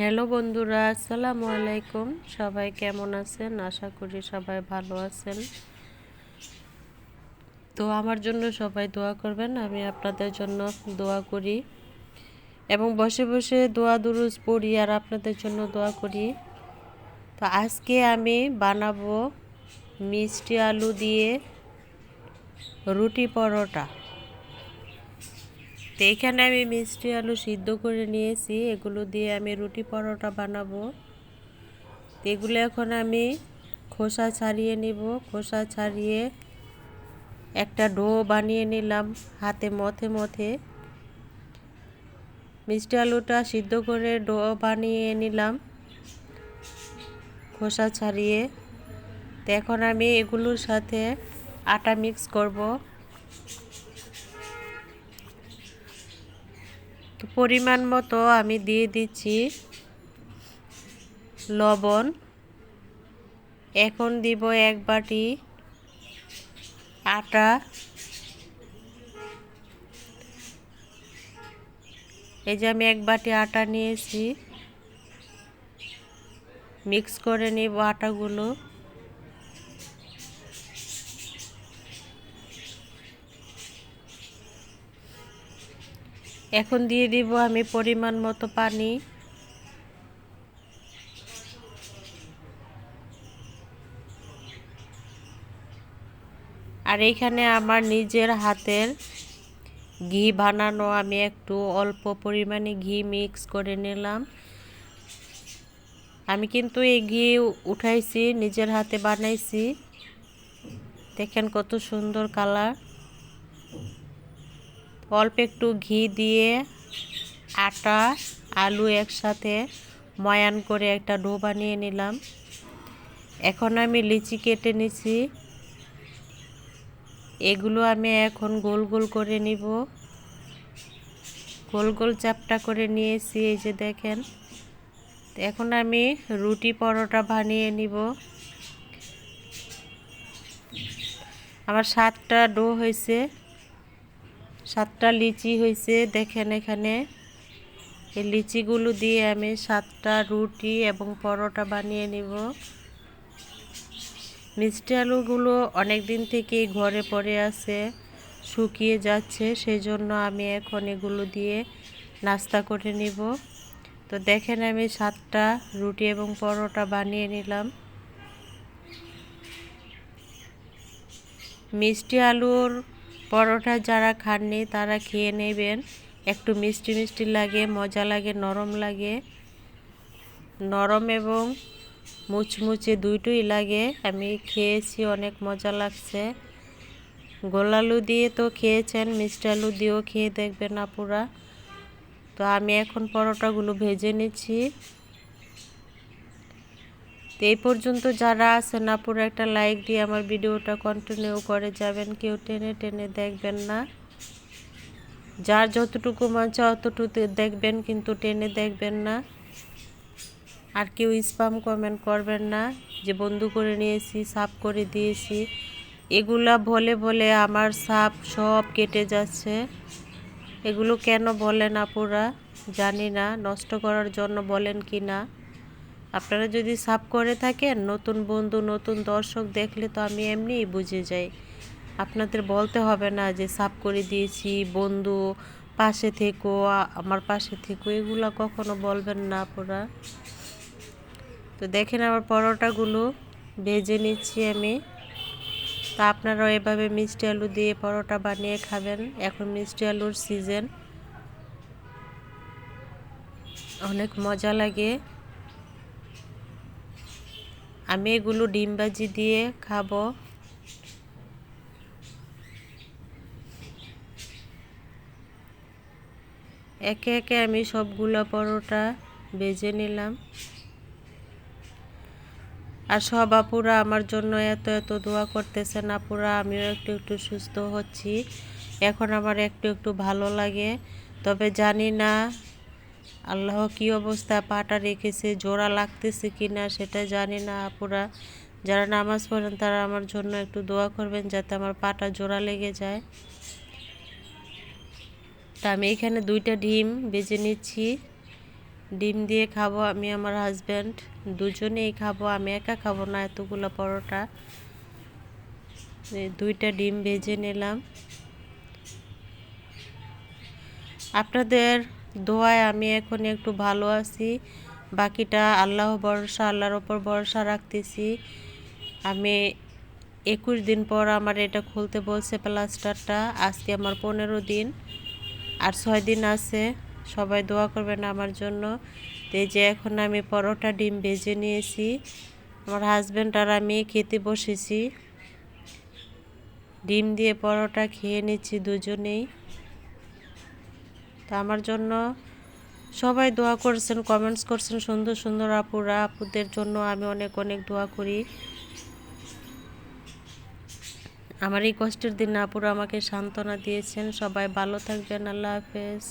Hello বন্ধুরা, আসসালামু আলাইকুম। সবাই কেমন আছেন? আশা করি সবাই ভালো আছেন। তো আমার জন্য সবাই দোয়া করবেন, আমি আপনাদের জন্য দোয়া করি। এবং বসে বসে দোয়া দুরুজ পড়ি আর আপনাদের জন্য দোয়া করি। তো আজকে আমি বানাবো মিষ্টি আলু দিয়ে রুটি পরোটা। তো এখানে আমি মিষ্টি আলু সিদ্ধ করে নিয়েছি। এগুলো দিয়ে আমি রুটি পরোটা বানাবো। এগুলো এখন আমি খোসা ছাড়িয়ে নিব। খোসা ছাড়িয়ে একটা ডো বানিয়ে নিলাম হাতে মথে মথে। মিষ্টি আলুটা সিদ্ধ করে ডো বানিয়ে নিলাম খোসা ছাড়িয়ে। তো এখন আমি এগুলোর সাথে আটা মিক্স করব। পরিমাণ মতো আমি দিয়ে দিচ্ছি লবণ। এখন দিব এক বাটি আটা। এই যে আমি এক বাটি আটা নিয়েছি। মিক্স করে নিব আটাগুলো। এখন দিয়ে দিব আমি পরিমাণ মতো পানি। আর এইখানে আমার নিজের হাতের ঘি বানানো, আমি একটু অল্প পরিমাণে ঘি মিক্স করে নিলাম। আমি কিন্তু এই ঘি উঠাইছি, নিজের হাতে বানাইছি। দেখেন কত সুন্দর কালার অল্প একটু ঘি দিয়ে আটা, আলু একসাথে ময়ান করে একটা ডো বানিয়ে নিলাম। এখন আমি লিচি কেটে নিছি। এগুলো আমি এখন গোল গোল করে নিব। গোল গোল চাপটা করে নিয়েছি, এই যে দেখেন। এখন আমি রুটি পরোটা বানিয়ে নিব। আমার সাতটা ডো হয়েছে। সাতটা লিচি হয়েছে দেখেন এখানে। এই লিচিগুলো দিয়ে আমি সাতটা রুটি এবং পরোটা বানিয়ে নিব। মিষ্টি আলুগুলো অনেক দিন থেকেই ঘরে পড়ে আছে, শুকিয়ে যাচ্ছে সেই জন্য আমি এখন এগুলো দিয়ে নাস্তা করে নিব। তো দেখেন আমি সাতটা রুটি এবং পরোটা বানিয়ে নিলাম। মিষ্টি আলুর পরোটা যারা খাননি তারা খেয়ে নেবেন। একটু মিষ্টি মিষ্টি লাগে, মজা লাগে, নরম লাগে। নরম এবং মুচমুচে দুইটুই লাগে। আমি খেয়েছি, অনেক মজা লাগছে। গোলালু দিয়ে তো খেয়েছেন, মিষ্টি আলু দিয়েও খেয়ে দেখবেন আপুরা। তো আমি এখন পরোটাগুলো ভেজে নিচ্ছি। তো এই পর্যন্ত যারা আছেন, আপুরা একটা লাইক দিয়ে আমার ভিডিওটা কন্টিনিউ করে যাবেন। কেউ টেনে টেনে দেখবেন না। যার যতটুকু মন চায় অতটুকু দেখবেন, কিন্তু টেনে দেখবেন না। আর কেউ স্পাম কমেন্ট করবেন না, যে বন্ধু করে নিয়েছি সাফ করে দিয়েছি। এগুলা বলে বলে আমার সাপ সব কেটে যাচ্ছে। এগুলো কেন বলেন আপুরা? জানি না, নষ্ট করার জন্য বলেন কি না? আপনারা যদি সাপ করে থাকেন, নতুন বন্ধু, নতুন দর্শক দেখলে তো আমি এমনিই বুঝে যাই। আপনাদের বলতে হবে না যে সাপ করে দিয়েছি, বন্ধু, পাশে থেকো আমার পাশে থেকো, এগুলো কখনো বলবেন না আপনারা তো দেখেন আমার পরোটাগুলো ভেজে নিচ্ছি আমি। তা আপনারাও এভাবে মিষ্টি আলু দিয়ে পরোটা বানিয়ে খাবেন। এখন মিষ্টি আলুর সিজন। অনেক মজা লাগে। আমি এগুলো ডিম ভাজি দিয়ে খাব। একে একে আমি সবগুলো পরোটা বেজে নিলাম। আর সব আপুরা আমার জন্য এত এত দোয়া করতেছেন, আপুরা আমিও একটু একটু সুস্থ হচ্ছি। এখন আমার একটু একটু ভালো লাগে, তবে জানি না আল্লাহ কি অবস্থা? পাটা রেখেছে, জোড়া লাগতেছে কি না সেটা জানি না আপুরা। যারা নামাজ পড়েন তারা আমার জন্য একটু দোয়া করবেন যাতে আমার পাটা জোড়া লেগে যায়। তা আমি এখানে দুইটা ডিম বেজে নিচ্ছি। ডিম দিয়ে খাব আমি আমার হাজব্যান্ড। দুজনেই খাব, আমি একা খাব না এতগুলো পরোটা। দুইটা ডিম ভেজে নিলাম। আপনাদের দোয়ায় আমি এখন একটু ভালো আছি। বাকিটা আল্লাহ ভরসা, আল্লাহর ওপর ভরসা রাখতেছি। আমি একুশ দিন পর আমার এটা খুলতে বলছে প্লাস্টারটা। আজকে আমার পনেরো দিন আর ছয় দিন আছে। সবাই দোয়া করবেন আমার জন্য। এই যে এখন আমি পরোটা, ডিম ভেজে নিয়েছি। আমার হাজব্যান্ড আর আমি খেতে বসেছি। ডিম দিয়ে পরোটা খেয়ে নিচ্ছি দুজনেই। তা আমার জন্য সবাই দোয়া করছেন কমেন্টস করছেন। সুন্দর সুন্দর আপুরা, আপুদের জন্য আমি অনেক অনেক দোয়া করি। আমার এই কষ্টের দিন আপুরা আমাকে সান্ত্বনা দিয়েছেন। সবাই ভালো থাকবেন। আল্লাহ হাফেজ।